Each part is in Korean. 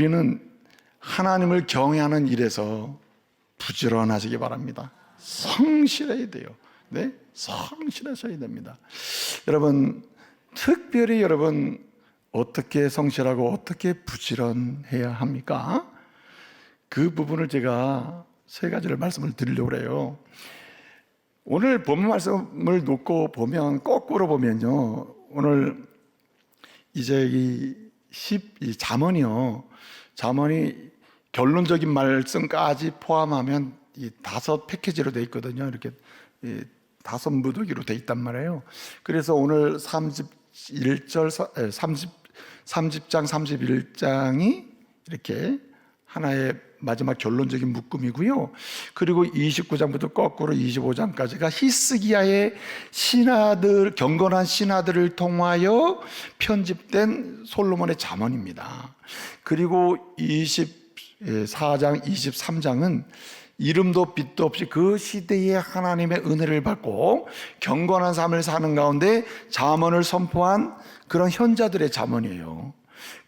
우리는 하나님을 경외하는 일에서 부지런하시기 바랍니다. 성실해야 돼요. 네? 성실하셔야 됩니다. 여러분, 특별히 여러분, 어떻게 성실하고 어떻게 부지런해야 합니까? 그 부분을 제가 세 가지를 말씀을 드리려고 그래요. 오늘 본 말씀을 놓고 보면 거꾸로 보면요. 오늘 이제 이 10, 이 잠언이요. 잠언이 결론적인 말씀까지 포함하면 이 다섯 패키지로 돼 있거든요. 이렇게 이 다섯 무더기로 돼 있단 말이에요. 그래서 오늘 31절 30 30장 31장이 이렇게 하나의 마지막 결론적인 묶음이고요. 그리고 29장부터 거꾸로 25장까지가 히스기야의 신하들 경건한 신하들을 통하여 편집된 솔로몬의 잠언입니다. 그리고 24장 23장은 이름도 빛도 없이 그 시대에 하나님의 은혜를 받고 경건한 삶을 사는 가운데 잠언을 선포한 그런 현자들의 잠언이에요.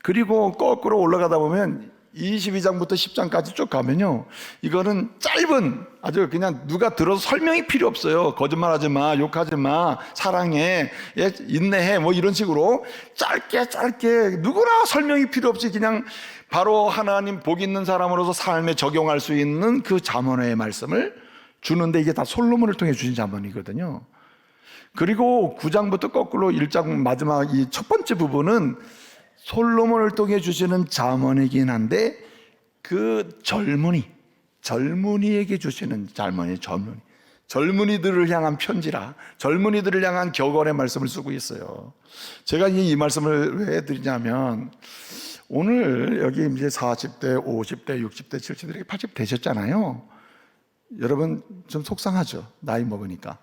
그리고 거꾸로 올라가다 보면 22장부터 10장까지 쭉 가면요. 이거는 짧은 아주 그냥 누가 들어서 설명이 필요 없어요. 거짓말하지 마, 욕하지 마, 사랑해, 예, 인내해, 뭐 이런 식으로 짧게 짧게 누구나 설명이 필요 없이 그냥 바로 하나님 복 있는 사람으로서 삶에 적용할 수 있는 그 잠언의 말씀을 주는데 이게 다 솔로몬을 통해 주신 잠언이거든요. 그리고 9장부터 거꾸로 1장 마지막 이 첫 번째 부분은 솔로몬을 통해 주시는 잠언이긴 한데 그 젊은이 젊은이에게 주시는 잠언이 젊은이 젊은이들을 향한 편지라 젊은이들을 향한 격언의 말씀을 쓰고 있어요. 제가 이 말씀을 왜 드리냐면 오늘 여기 이제 40대, 50대, 60대, 70대 이렇게 80 되셨잖아요. 여러분 좀 속상하죠. 나이 먹으니까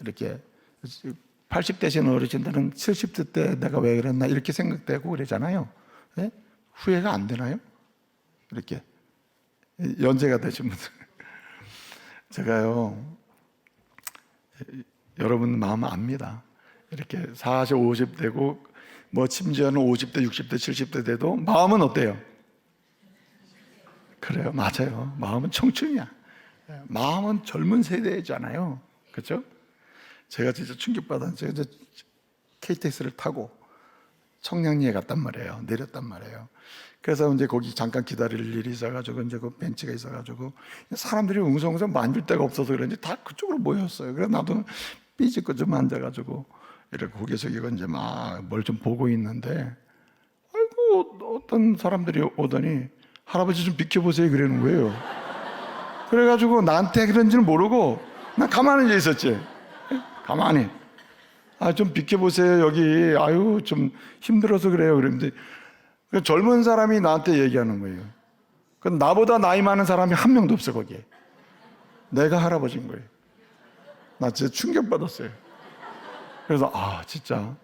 이렇게 80 되신 어르신들은 70대 때 내가 왜 그랬나 이렇게 생각되고 그러잖아요. 예? 후회가 안 되나요? 이렇게 연세가 되신 분들 제가요 여러분 마음 압니다. 이렇게 40, 50 되고 뭐 심지어는 50대, 60대, 70대 돼도 마음은 어때요? 그래요, 맞아요. 마음은 청춘이야. 예, 마음은 젊은 세대잖아요. 그렇죠? 제가 진짜 충격받았어요. 제가 이제 KTX를 타고 청량리에 갔단 말이에요. 내렸단 말이에요. 그래서 이제 거기 잠깐 기다릴 일이 있어가지고 이제 그 벤치가 있어가지고 사람들이 웅성웅성 만질 데가 없어서 그런지 다 그쪽으로 모였어요. 그래서 나도 삐집고 좀 앉아가지고 이렇게 고개 숙이고 이제 막 뭘 좀 보고 있는데 아이고 어떤 사람들이 오더니 할아버지 좀 비켜보세요 그러는 거예요. 그래가지고 나한테 그런 줄 모르고 나 가만히 앉아 있었지. 가만히. 아, 좀 비켜보세요. 여기, 아유, 좀 힘들어서 그래요. 그랬는데, 그 젊은 사람이 나한테 얘기하는 거예요. 그 나보다 나이 많은 사람이 한 명도 없어, 거기에. 내가 할아버지인 거예요. 나 진짜 충격받았어요. 그래서, 아, 진짜,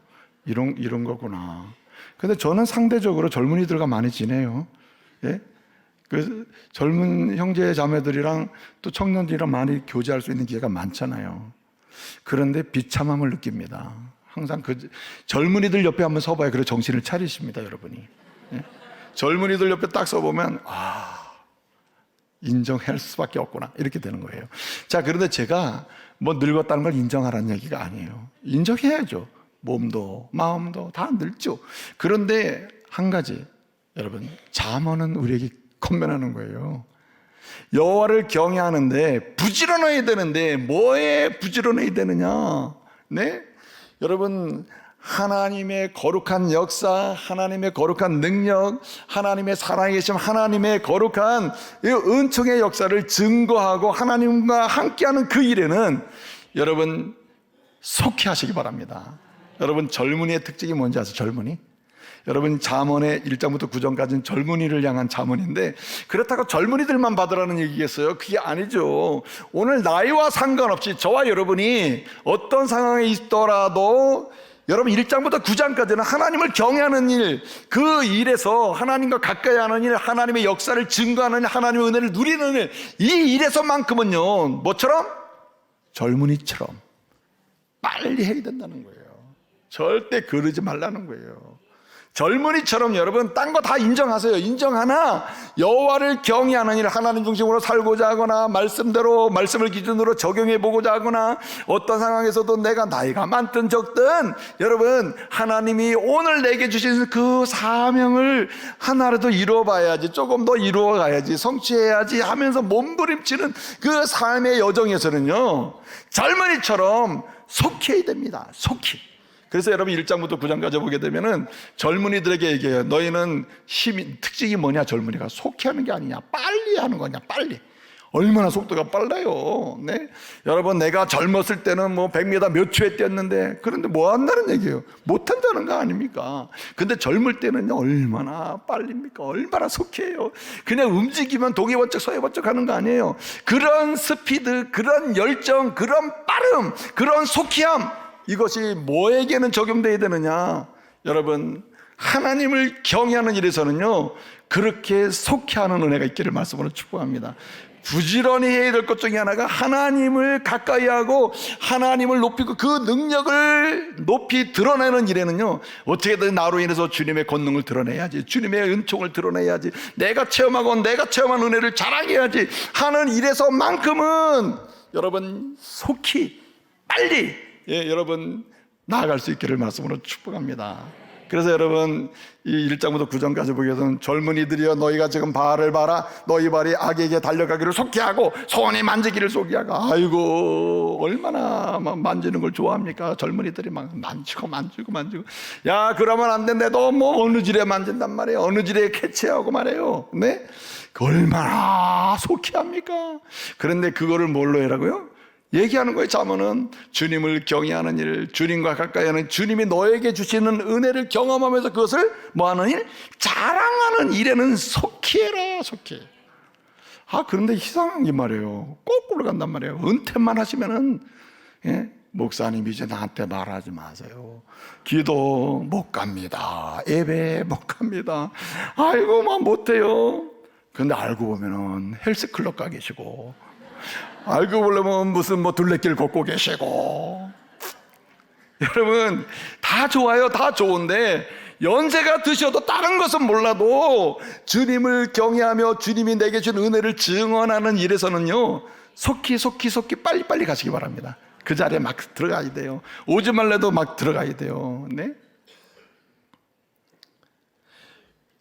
이런, 이런 거구나. 근데 저는 상대적으로 젊은이들과 많이 지내요. 예? 그 젊은 형제 자매들이랑 또 청년들이랑 많이 교제할 수 있는 기회가 많잖아요. 그런데 비참함을 느낍니다. 항상 그 젊은이들 옆에 한번 서봐야 그래 정신을 차리십니다, 여러분이. 예? 젊은이들 옆에 딱 서보면 아 인정할 수밖에 없구나 이렇게 되는 거예요. 자 그런데 제가 뭐 늙었다는 걸 인정하라는 얘기가 아니에요. 인정해야죠. 몸도 마음도 다 늙죠. 그런데 한 가지 여러분 잠언은 우리에게 건면하는 거예요. 여호와를 경외하는데 부지런해야 되는데 뭐에 부지런해야 되느냐? 네? 여러분 하나님의 거룩한 역사, 하나님의 거룩한 능력, 하나님의 살아계심, 하나님의 거룩한 이 은총의 역사를 증거하고 하나님과 함께하는 그 일에는 여러분 속히 하시기 바랍니다. 여러분 젊은이의 특징이 뭔지 아세요? 젊은이? 여러분 잠언의 1장부터 9장까지는 젊은이를 향한 잠언인데 그렇다고 젊은이들만 받으라는 얘기겠어요? 그게 아니죠. 오늘 나이와 상관없이 저와 여러분이 어떤 상황에 있더라도 여러분 1장부터 9장까지는 하나님을 경외하는 일, 그 일에서 하나님과 가까이 하는 일, 하나님의 역사를 증거하는 일, 하나님의 은혜를 누리는 일, 이 일에서만큼은요, 뭐처럼? 젊은이처럼 빨리 해야 된다는 거예요. 절대 그러지 말라는 거예요. 젊은이처럼 여러분 딴 거 다 인정하세요. 인정하나 여호와를 경외하는 일 하나님 중심으로 살고자 하거나 말씀대로 말씀을 기준으로 적용해 보고자 하거나 어떤 상황에서도 내가 나이가 많든 적든 여러분 하나님이 오늘 내게 주신 그 사명을 하나라도 이루어 봐야지 조금 더 이루어 가야지 성취해야지 하면서 몸부림치는 그 삶의 여정에서는요 젊은이처럼 속해야 됩니다. 속히. 그래서 여러분 1장부터 9장까지 보게 되면은 젊은이들에게 얘기해요. 너희는 힘이 특징이 뭐냐 젊은이가 속히 하는 게 아니냐. 빨리 하는 거냐. 빨리. 얼마나 속도가 빨라요. 네. 여러분 내가 젊었을 때는 뭐 100m 몇 초에 뛰었는데 그런데 뭐 한다는 얘기예요. 못 한다는 거 아닙니까? 근데 젊을 때는요 얼마나 빨립니까? 얼마나 속해요. 그냥 움직이면 동해 번쩍 서해 번쩍 하는 거 아니에요. 그런 스피드, 그런 열정, 그런 빠름, 그런 속히함 이것이 뭐에게는 적용돼야 되느냐? 여러분, 하나님을 경외하는 일에서는요, 그렇게 속히 하는 은혜가 있기를 말씀으로 축복합니다. 부지런히 해야 될 것 중에 하나가 하나님을 가까이 하고 하나님을 높이고 그 능력을 높이 드러내는 일에는요, 어떻게든 나로 인해서 주님의 권능을 드러내야지, 주님의 은총을 드러내야지, 내가 체험하고 내가 체험한 은혜를 자랑해야지 하는 일에서만큼은 여러분, 속히, 빨리 예, 여러분 나아갈 수 있기를 말씀으로 축복합니다. 그래서 여러분 이 1장부터 9장까지 보게 되면 젊은이들이여 너희가 지금 발을 봐라. 너희 발이 악에게 달려가기를 속게 하고 손에 만지기를 속게 하고. 아이고 얼마나 막 만지는 걸 좋아합니까? 젊은이들이 막 만지고 만지고 만지고. 야 그러면 안 된대. 너뭐 어느 질에 만진단 말이에요? 어느 질에 캐치하고 말해요? 네? 그 얼마나 속히 합니까? 그런데 그거를 뭘로 해라고요? 얘기하는 거예요. 자문은 주님을 경외하는 일, 주님과 가까이 하는 주님이 너에게 주시는 은혜를 경험하면서 그것을 뭐 하는 일? 자랑하는 일에는 속히 해라, 속히. 아, 그런데 이상한 게 말이에요. 거꾸로 간단 말이에요. 은퇴만 하시면은, 예? 목사님 이제 나한테 말하지 마세요. 기도 못 갑니다. 예배 못 갑니다. 아이고, 막 못해요. 근데 알고 보면은 헬스클럽 가 계시고, 알고 보려면 무슨 뭐 둘레길 걷고 계시고. 여러분 다 좋아요 다 좋은데 연세가 드셔도 다른 것은 몰라도 주님을 경외하며 주님이 내게 준 은혜를 증언하는 일에서는요 속히 속히 속히 빨리빨리 가시기 바랍니다. 그 자리에 막 들어가야 돼요. 오지 말래도 막 들어가야 돼요. 네?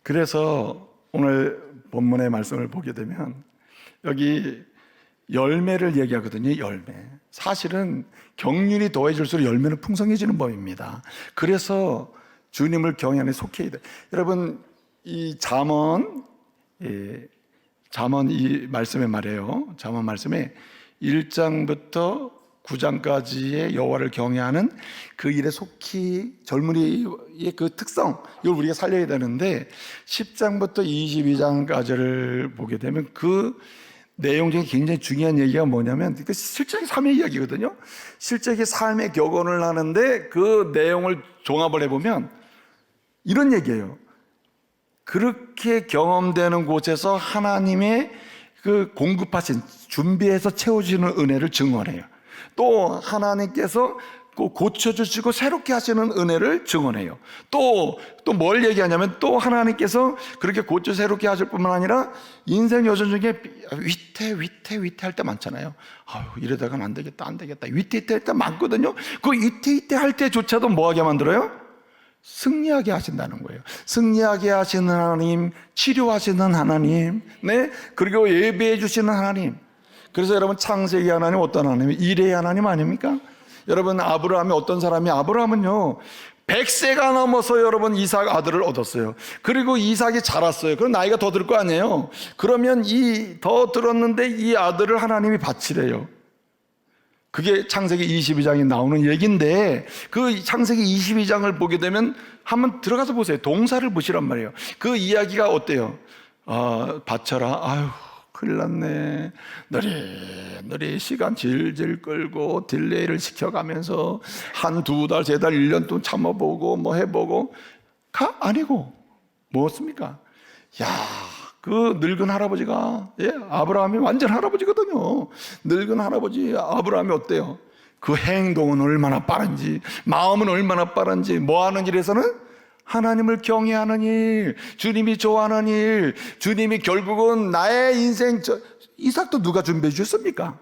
그래서 오늘 본문의 말씀을 보게 되면 여기 열매를 얘기하거든요, 열매. 사실은 경륜이 더해질수록 열매는 풍성해지는 법입니다. 그래서 주님을 경외하는 속해야 돼. 여러분, 이 잠언, 예, 잠언 이 말씀에 말해요. 잠언 말씀에 1장부터 9장까지의 여호와를 경외하는 그 일에 속히 젊은이의 그 특성 이걸 우리가 살려야 되는데 10장부터 22장까지를 보게 되면 그 내용 중에 굉장히 중요한 얘기가 뭐냐면 그 실제의 삶의 이야기거든요. 실제의 삶의 격언을 하는데 그 내용을 종합을 해보면 이런 얘기예요. 그렇게 경험되는 곳에서 하나님의 그 공급하신 준비해서 채워주는 은혜를 증언해요. 또 하나님께서 고쳐주시고 새롭게 하시는 은혜를 증언해요. 또, 또 뭘 얘기하냐면 또 하나님께서 그렇게 고쳐 새롭게 하실 뿐만 아니라 인생 여정 중에 위태, 위태, 위태 할 때 많잖아요. 아유, 이러다가는 안 되겠다, 안 되겠다. 위태, 위태 할 때 많거든요. 그 위태, 위태 할 때조차도 뭐 하게 만들어요? 승리하게 하신다는 거예요. 승리하게 하시는 하나님, 치료하시는 하나님, 네? 그리고 예배해 주시는 하나님. 그래서 여러분 창세기 하나님 어떤 하나님? 일의 하나님 아닙니까? 여러분 아브라함이 어떤 사람이 아브라함은요 100세가 넘어서 여러분 이삭 아들을 얻었어요. 그리고 이삭이 자랐어요. 그럼 나이가 더 들 거 아니에요. 그러면 이 더 들었는데 이 아들을 하나님이 바치래요. 그게 창세기 22장에 나오는 얘기인데 그 창세기 22장을 보게 되면 한번 들어가서 보세요. 동사를 보시란 말이에요. 그 이야기가 어때요? 아, 바쳐라. 아유, 큰일 났네. 느리느리 시간 질질 끌고 딜레이를 시켜가면서 한 두 달, 세 달, 일 년 동안 참아보고 뭐 해보고 가? 아니고 뭐였습니까? 야, 그 늙은 할아버지가 예, 아브라함이 완전 할아버지거든요. 늙은 할아버지 아브라함이 어때요? 그 행동은 얼마나 빠른지, 마음은 얼마나 빠른지, 뭐 하는 일에서는 하나님을 경외하는 일, 주님이 좋아하는 일, 주님이 결국은 나의 인생, 저, 이삭도 누가 준비해 주셨습니까?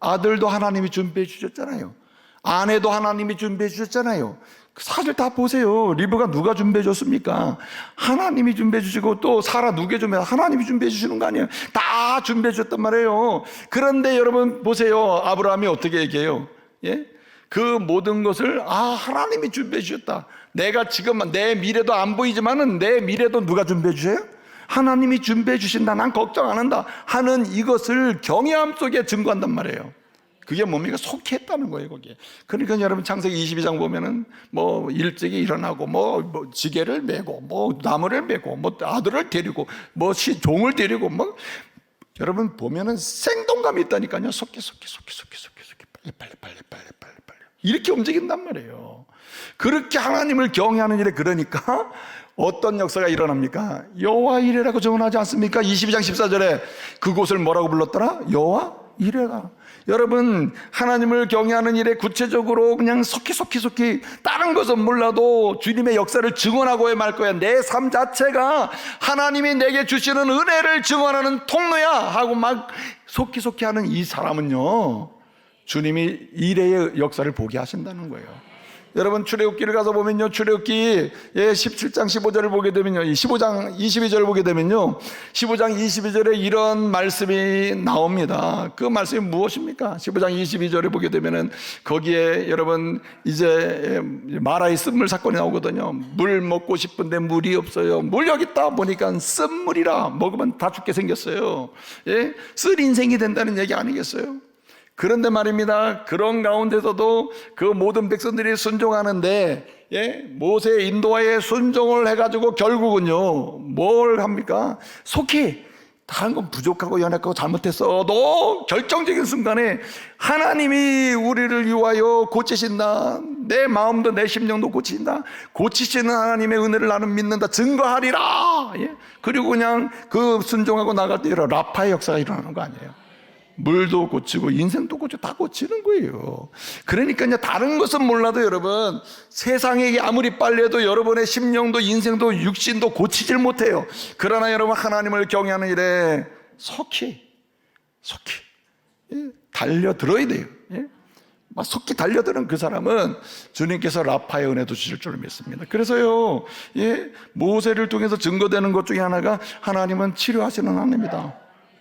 아들도 하나님이 준비해 주셨잖아요. 아내도 하나님이 준비해 주셨잖아요. 사실 다 보세요. 리브가 누가 준비해 줬습니까? 하나님이 준비해 주시고 또 사라 누가 준비해 하나님이 준비해 주시는 거 아니에요. 다 준비해 주셨단 말이에요. 그런데 여러분 보세요. 아브라함이 어떻게 얘기해요? 예? 그 모든 것을 아 하나님이 준비해 주셨다. 내가 지금 내 미래도 안 보이지만은 내 미래도 누가 준비해 주세요? 하나님이 준비해 주신다. 난 걱정 안 한다. 하는 이것을 경외함 속에 증거한단 말이에요. 그게 뭡니까? 속했다는 거예요, 거기에. 그러니까 여러분 창세기 22장 보면은 뭐 일찍이 일어나고 뭐, 뭐 지게를 메고 뭐 나무를 메고 뭐 아들을 데리고 뭐 시, 종을 데리고 뭐 여러분 보면은 생동감이 있다니까요. 속게 속게 속게 속게 속게 속게 빨리 빨리 빨리 빨리 빨리 빨리 이렇게 움직인단 말이에요. 그렇게 하나님을 경외하는 일에 그러니까 어떤 역사가 일어납니까? 여호와 이레라고 정언하지 않습니까? 22장 14절에 그곳을 뭐라고 불렀더라? 여호와 이레라. 여러분 하나님을 경외하는 일에 구체적으로 그냥 속히 속히 속히 다른 것은 몰라도 주님의 역사를 증언하고 말 거야. 내 삶 자체가 하나님이 내게 주시는 은혜를 증언하는 통로야 하고 막 속히 속히 하는 이 사람은요. 주님이 이래의 역사를 보게 하신다는 거예요. 여러분 출애굽기를 가서 보면요. 출애굽기 예 17장 15절을 보게 되면요. 15장 22절을 보게 되면요. 15장 22절에 이런 말씀이 나옵니다. 그 말씀이 무엇입니까? 15장 22절을 보게 되면은 거기에 여러분 이제 마라의 쓴물 사건이 나오거든요. 물 먹고 싶은데 물이 없어요. 물 여기 있다 보니까 쓴물이라 먹으면 다 죽게 생겼어요. 예? 쓸 인생이 된다는 얘기 아니겠어요? 그런데 말입니다. 그런 가운데서도 그 모든 백성들이 순종하는데, 예? 모세의 인도하에 순종을 해가지고 결국은요, 뭘 합니까? 속히 다른 건 부족하고 연약하고 잘못했어도 결정적인 순간에 하나님이 우리를 위하여 고치신다. 내 마음도 내 심령도 고치신다. 고치시는 하나님의 은혜를 나는 믿는다. 증거하리라. 예? 그리고 그냥 그 순종하고 나갈 때 이런 라파의 역사가 일어나는 거 아니에요. 물도 고치고 인생도 고치고 다 고치는 거예요. 그러니까 이제 다른 것은 몰라도 여러분 세상에 아무리 빨리 해도 여러분의 심령도 인생도 육신도 고치질 못해요. 그러나 여러분 하나님을 경외하는 일에 속히 속히 예, 달려들어야 돼요. 예? 막 속히 달려드는 그 사람은 주님께서 라파의 은혜도 주실 줄 믿습니다. 그래서요, 예, 모세를 통해서 증거되는 것 중에 하나가 하나님은 치료하시는 하나님입니다.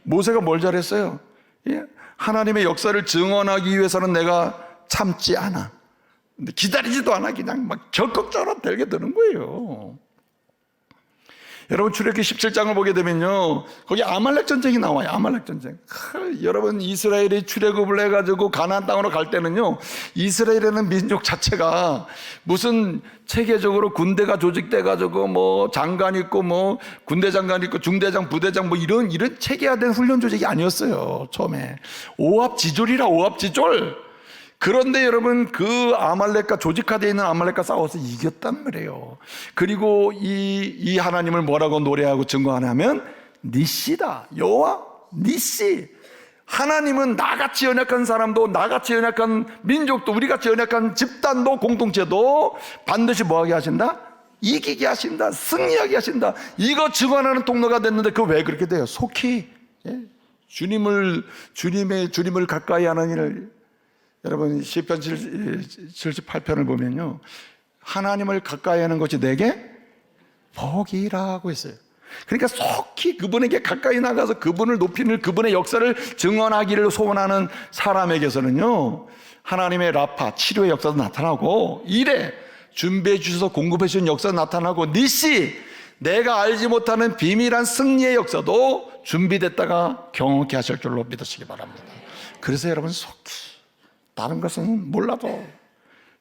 모세가 뭘 잘했어요? 예? 하나님의 역사를 증언하기 위해서는 내가 참지 않아. 기다리지도 않아. 그냥 막 적극적으로 달려드는 거예요. 여러분 출애굽기 17장을 보게 되면요. 거기 아말렉 전쟁이 나와요. 아말렉 전쟁. 하, 여러분 이스라엘이 출애굽을 해 가지고 가나안 땅으로 갈 때는요. 이스라엘이라는 민족 자체가 무슨 체계적으로 군대가 조직돼 가지고 뭐 장관 있고 뭐 군대 장관 있고 중대장 부대장 뭐 이런 이런 체계화된 훈련 조직이 아니었어요. 처음에. 오합지졸이라 오합지졸. 그런데 여러분 그 아말렉과 조직화되어 있는 아말렉과 싸워서 이겼단 말이에요. 그리고 이, 이 하나님을 뭐라고 노래하고 증거하냐면 니시다 여호와 니시 하나님은 나같이 연약한 사람도 나같이 연약한 민족도 우리같이 연약한 집단도 공동체도 반드시 뭐하게 하신다? 이기게 하신다 승리하게 하신다 이거 증언하는 통로가 됐는데 그 왜 그렇게 돼요? 속히 예? 주님을 주님의 주님을 가까이 하는 일을 여러분 시편 78편을 보면요. 하나님을 가까이 하는 것이 내게 복이라고 했어요. 그러니까 속히 그분에게 가까이 나가서 그분을 높이는 그분의 역사를 증언하기를 소원하는 사람에게서는요. 하나님의 라파 치료의 역사도 나타나고 이래 준비해 주셔서 공급해 주신 역사도 나타나고 니시 내가 알지 못하는 비밀한 승리의 역사도 준비됐다가 경험케 하실 줄로 믿으시기 바랍니다. 그래서 여러분 속히 다른 것은 몰라도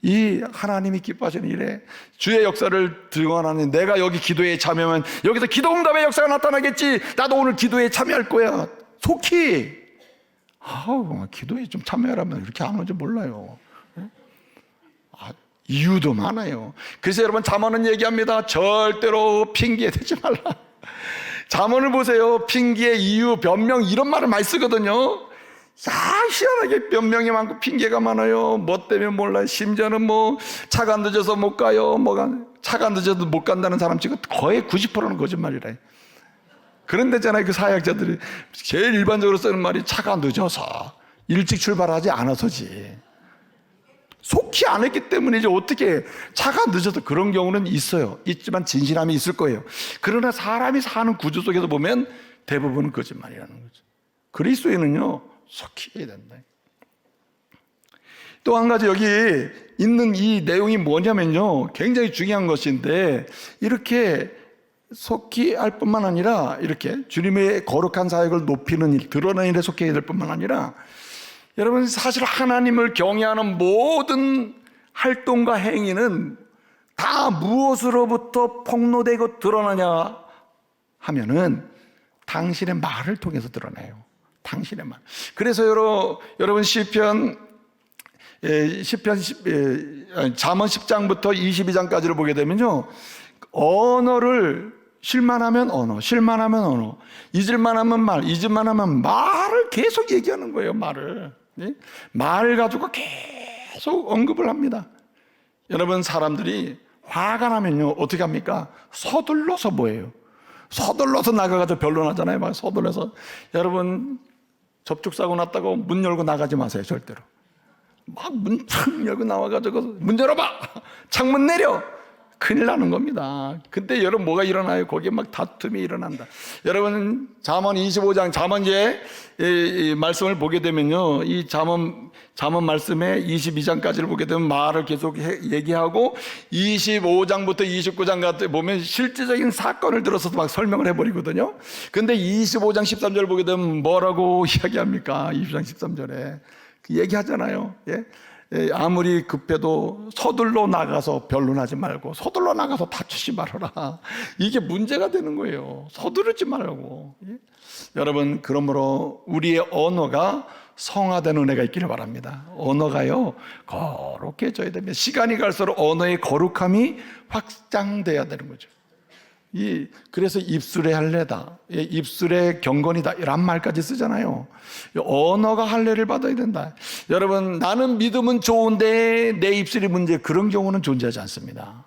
이 하나님이 기뻐하시는 일에 주의 역사를 들어가는 내가 여기 기도에 참여하면 여기서 기도 응답의 역사가 나타나겠지. 나도 오늘 기도에 참여할 거야. 속히. 아우, 기도에 좀 참여하라면 이렇게 안 오지 몰라요. 아, 이유도 많아요. 그래서 여러분 잠언은 얘기합니다. 절대로 핑계 대지 말라. 잠언을 보세요. 핑계, 이유, 변명 이런 말을 많이 쓰거든요. 야, 희한하게 변명이 많고 핑계가 많아요. 뭐 때문에 몰라요. 심지어는 뭐 차가 늦어서 못 가요. 뭐가 차가 늦어도 못 간다는 사람 치고 거의 90%는 거짓말이래. 그런데잖아요. 그 사역자들이 제일 일반적으로 쓰는 말이 차가 늦어서 일찍 출발하지 않아서지. 속히 안 했기 때문에 이제 어떻게 차가 늦어서 그런 경우는 있어요. 있지만 진실함이 있을 거예요. 그러나 사람이 사는 구조 속에서 보면 대부분은 거짓말이라는 거죠. 그리스도인은요, 속히 된다. 또 한 가지 여기 있는 이 내용이 뭐냐면요. 굉장히 중요한 것인데, 이렇게 속히 할 뿐만 아니라, 이렇게 주님의 거룩한 사역을 높이는 일, 드러내는 일에 속해야 될 뿐만 아니라, 여러분, 사실 하나님을 경외하는 모든 활동과 행위는 다 무엇으로부터 폭로되고 드러나냐 하면은 당신의 말을 통해서 드러나요. 당신의 말. 그래서 여러, 여러분 시편 예, 시편 10, 예, 잠언 10장부터 22장까지를 보게 되면요. 언어를 실만하면 언어, 실만하면 언어, 잊을만하면 말, 잊을만하면 말을 계속 얘기하는 거예요. 말을 예? 말 가지고 계속 언급을 합니다. 여러분 사람들이 화가 나면요 어떻게 합니까? 서둘러서 뭐예요? 서둘러서 나가가지고 변론하잖아요. 막 서둘러서 여러분 접촉 사고 났다고 문 열고 나가지 마세요 절대로. 막 문 창 열고 나와가지고 문 열어봐 창문 내려 큰일 나는 겁니다. 그때 여러분 뭐가 일어나요? 거기에 막 다툼이 일어난다. 여러분 잠언 25장 잠언제 말씀을 보게 되면요, 이 잠언 잠언 말씀에 22장까지를 보게 되면 말을 계속 해- 얘기하고 25장부터 29장 같은 보면 실제적인 사건을 들어서도 막 설명을 해버리거든요. 근데 25장 13절 보게 되면 뭐라고 이야기합니까? 25장 13절에 그 얘기하잖아요. 예? 예, 아무리 급해도 서둘러 나가서 변론하지 말고 서둘러 나가서 다투지 말아라. 이게 문제가 되는 거예요. 서두르지 말고. 예? 여러분 그러므로 우리의 언어가 성화된 은혜가 있기를 바랍니다. 언어가요 거룩해져야 됩니다. 시간이 갈수록 언어의 거룩함이 확장돼야 되는 거죠. 이 그래서 입술의 할례다, 예, 입술의 경건이다 이런 말까지 쓰잖아요. 이 언어가 할례를 받아야 된다. 여러분 나는 믿음은 좋은데 내 입술이 문제 그런 경우는 존재하지 않습니다.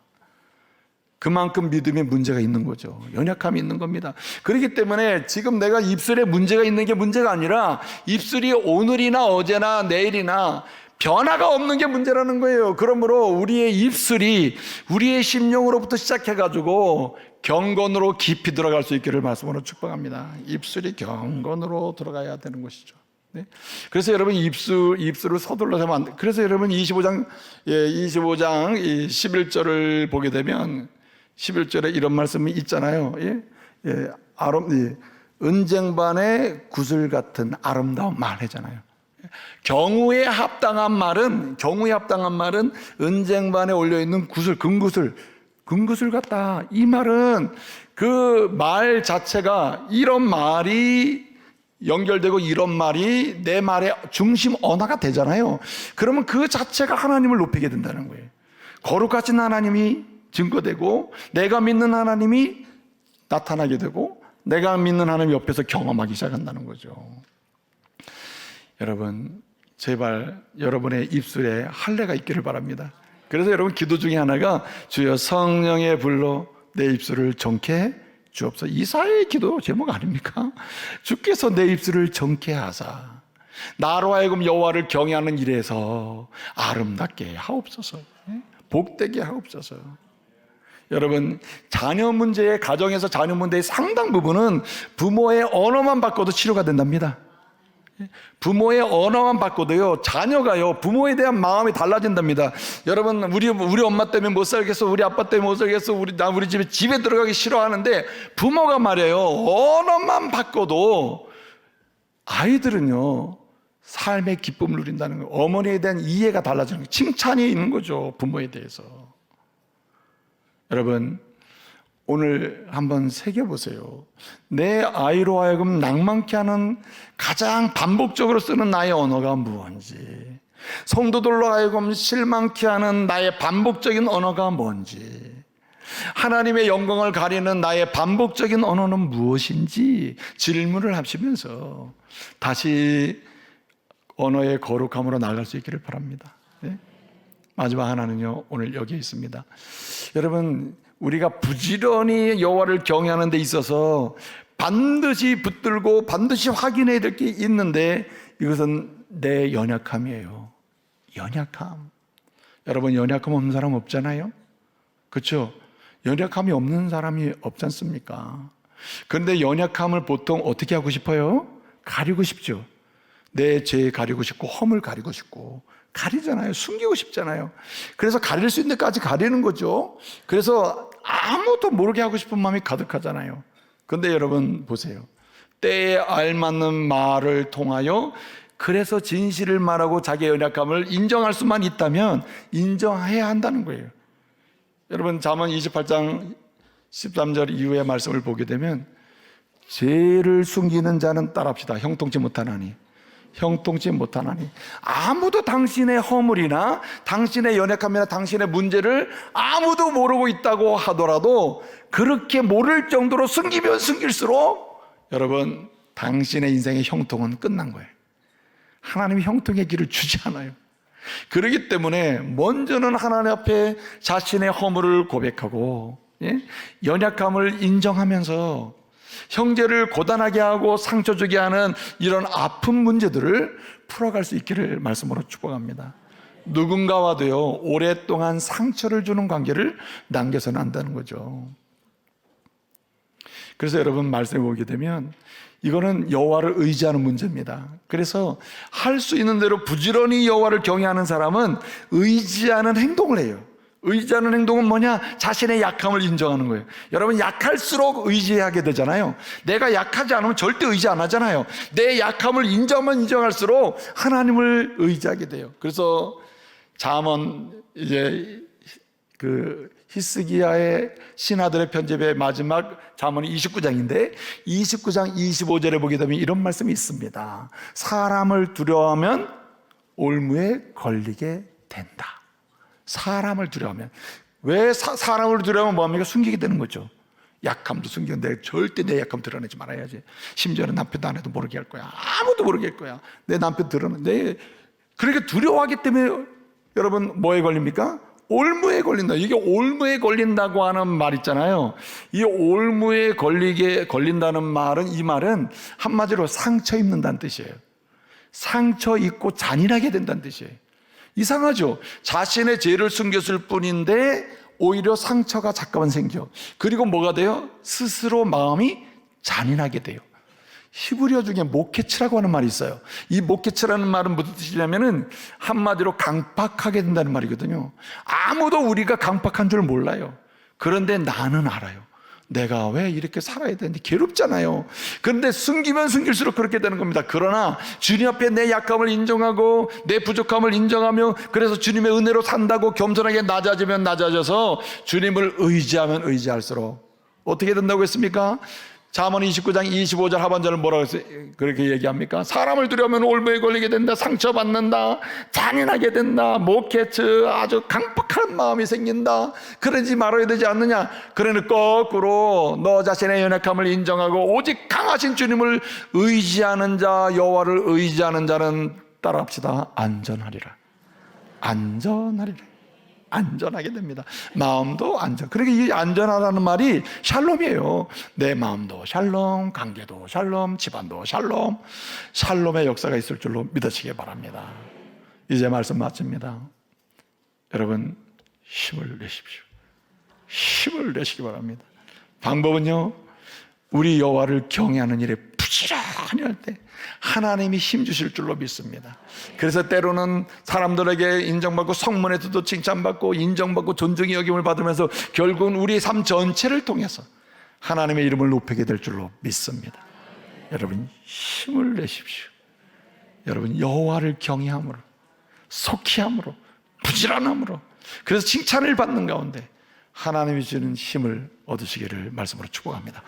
그만큼 믿음에 문제가 있는 거죠. 연약함이 있는 겁니다. 그렇기 때문에 지금 내가 입술에 문제가 있는 게 문제가 아니라 입술이 오늘이나 어제나 내일이나 변화가 없는 게 문제라는 거예요. 그러므로 우리의 입술이 우리의 심령으로부터 시작해가지고 경건으로 깊이 들어갈 수 있기를 말씀으로 축복합니다. 입술이 경건으로 들어가야 되는 것이죠. 네? 그래서 여러분 입술 입술을 서둘러서 돼. 그래서 여러분 25장 예, 25장 이 11절을 보게 되면 11절에 이런 말씀이 있잖아요. 예? 예, 아름 예, 은쟁반의 구슬 같은 아름다운 말 하잖아요. 경우에 합당한 말은 경우에 합당한 말은 은쟁반에 올려 있는 구슬 금구슬 금구슬 같다. 이 말은 그 말 자체가 이런 말이 연결되고 이런 말이 내 말의 중심 언어가 되잖아요. 그러면 그 자체가 하나님을 높이게 된다는 거예요. 거룩하신 하나님이 증거되고 내가 믿는 하나님이 나타나게 되고 내가 믿는 하나님 옆에서 경험하기 시작한다는 거죠. 여러분 제발 여러분의 입술에 할례가 있기를 바랍니다. 그래서 여러분 기도 중에 하나가 주여 성령의 불로 내 입술을 정케 해 주옵소서. 이사의 기도 제목 아닙니까? 주께서 내 입술을 정케 하사 나로 하여금 여호와를 경외하는 일에서 아름답게 하옵소서. 예? 복되게 하옵소서. 여러분 자녀 문제의 가정에서 자녀 문제의 상당 부분은 부모의 언어만 바꿔도 치료가 된답니다. 부모의 언어만 바꿔도요 자녀가요 부모에 대한 마음이 달라진답니다. 여러분 우리 우리 엄마 때문에 못 살겠어, 우리 아빠 때문에 못 살겠어, 우리 나 우리 집에 집에 들어가기 싫어하는데 부모가 말이에요 언어만 바꿔도 아이들은요 삶의 기쁨을 누린다는 거예요. 어머니에 대한 이해가 달라지는 거예요. 칭찬이 있는 거죠 부모에 대해서. 여러분 오늘 한번 새겨보세요. 내 아이로 하여금 낭만케 하는 가장 반복적으로 쓰는 나의 언어가 무엇인지, 성도들로 하여금 실망케 하는 나의 반복적인 언어가 뭔지, 하나님의 영광을 가리는 나의 반복적인 언어는 무엇인지 질문을 하시면서 다시 언어의 거룩함으로 나갈 수 있기를 바랍니다. 네? 마지막 하나는요. 오늘 여기에 있습니다. 여러분 우리가 부지런히 여호와를 경외하는 데 있어서 반드시 붙들고 반드시 확인해야 될 게 있는데 이것은 내 연약함이에요. 연약함. 여러분 연약함 없는 사람 없잖아요. 그렇죠? 연약함이 없는 사람이 없지 않습니까? 그런데 연약함을 보통 어떻게 하고 싶어요? 가리고 싶죠. 내 죄 가리고 싶고 허물 가리고 싶고 가리잖아요. 숨기고 싶잖아요. 그래서 가릴 수 있는 데까지 가리는 거죠. 그래서 아무도 모르게 하고 싶은 마음이 가득하잖아요. 근데 여러분 보세요. 때에 알맞는 말을 통하여 그래서 진실을 말하고 자기의 연약함을 인정할 수만 있다면 인정해야 한다는 거예요. 여러분 잠언 28장 13절 이후의 말씀을 보게 되면 죄를 숨기는 자는 따랍시다. 형통치 못하나니. 형통치 못하나니. 아무도 당신의 허물이나 당신의 연약함이나 당신의 문제를 아무도 모르고 있다고 하더라도 그렇게 모를 정도로 숨기면 숨길수록 여러분 당신의 인생의 형통은 끝난 거예요. 하나님이 형통의 길을 주지 않아요. 그렇기 때문에 먼저는 하나님 앞에 자신의 허물을 고백하고 예? 연약함을 인정하면서 형제를 고단하게 하고 상처 주게 하는 이런 아픈 문제들을 풀어갈 수 있기를 말씀으로 축복합니다. 누군가와도요 오랫동안 상처를 주는 관계를 남겨서는 안 되는 거죠. 그래서 여러분 말씀해 보게 되면 이거는 여호와를 의지하는 문제입니다. 그래서 할 수 있는 대로 부지런히 여호와를 경외하는 사람은 의지하는 행동을 해요. 의지하는 행동은 뭐냐? 자신의 약함을 인정하는 거예요. 여러분 약할수록 의지하게 되잖아요. 내가 약하지 않으면 절대 의지 안 하잖아요. 내 약함을 인정하면 인정할수록 하나님을 의지하게 돼요. 그래서 잠언 이제 그 히스기야의 신하들의 편집의 마지막 잠언이 29장인데 29장 25절에 보게 되면 이런 말씀이 있습니다. 사람을 두려워하면 올무에 걸리게 된다. 사람을 두려워하면 왜 사, 사람을 두려워하면 뭐합니까? 숨기게 되는 거죠. 약함도 숨기는데 절대 내 약함 드러내지 말아야지. 심지어는 남편도 안 해도 모르게 할 거야. 아무도 모르게 할 거야. 내 남편 드러내. 내 그렇게 두려워하기 때문에 여러분 뭐에 걸립니까? 올무에 걸린다. 이게 올무에 걸린다고 하는 말 있잖아요. 이 올무에 걸리게 걸린다는 말은 이 말은 한마디로 상처 입는다는 뜻이에요. 상처 입고 잔인하게 된다는 뜻이에요. 이상하죠? 자신의 죄를 숨겼을 뿐인데 오히려 상처가 잠깐만 생겨. 그리고 뭐가 돼요? 스스로 마음이 잔인하게 돼요. 히브리어 중에 모케츠라고 하는 말이 있어요. 이 모케츠라는 말은 무슨 뜻이냐면은 한마디로 강팍하게 된다는 말이거든요. 아무도 우리가 강팍한 줄 몰라요. 그런데 나는 알아요. 내가 왜 이렇게 살아야 되는지 괴롭잖아요. 그런데 숨기면 숨길수록 그렇게 되는 겁니다. 그러나 주님 앞에 내 약함을 인정하고 내 부족함을 인정하며 그래서 주님의 은혜로 산다고 겸손하게 낮아지면 낮아져서 주님을 의지하면 의지할수록 어떻게 된다고 했습니까? 잠언 29장 25절 하반절을 뭐라고 그렇게 얘기합니까? 사람을 두려우면 올무에 걸리게 된다, 상처받는다, 잔인하게 된다, 모케츠 아주 강박한 마음이 생긴다. 그러지 말아야 되지 않느냐? 그러니 거꾸로 너 자신의 연약함을 인정하고 오직 강하신 주님을 의지하는 자, 여호와를 의지하는 자는 따라합시다. 안전하리라. 안전하리라. 안전하게 됩니다. 마음도 안전. 그러니까 이 안전하다는 말이 샬롬이에요. 내 마음도 샬롬, 관계도 샬롬, 집안도 샬롬. 샬롬의 역사가 있을 줄로 믿으시기 바랍니다. 이제 말씀 마칩니다. 여러분 힘을 내십시오. 힘을 내시기 바랍니다. 방법은요. 우리 여호와를 경외하는 일에 부지런히 할 때 하나님이 힘 주실 줄로 믿습니다. 그래서 때로는 사람들에게 인정받고 성문에서도 칭찬받고 인정받고 존중의 여김을 받으면서 결국은 우리 삶 전체를 통해서 하나님의 이름을 높이게 될 줄로 믿습니다. 여러분 힘을 내십시오. 여러분 여호와를 경외함으로 속히함으로 부지런함으로 그래서 칭찬을 받는 가운데 하나님이 주는 힘을 얻으시기를 말씀으로 축복합니다.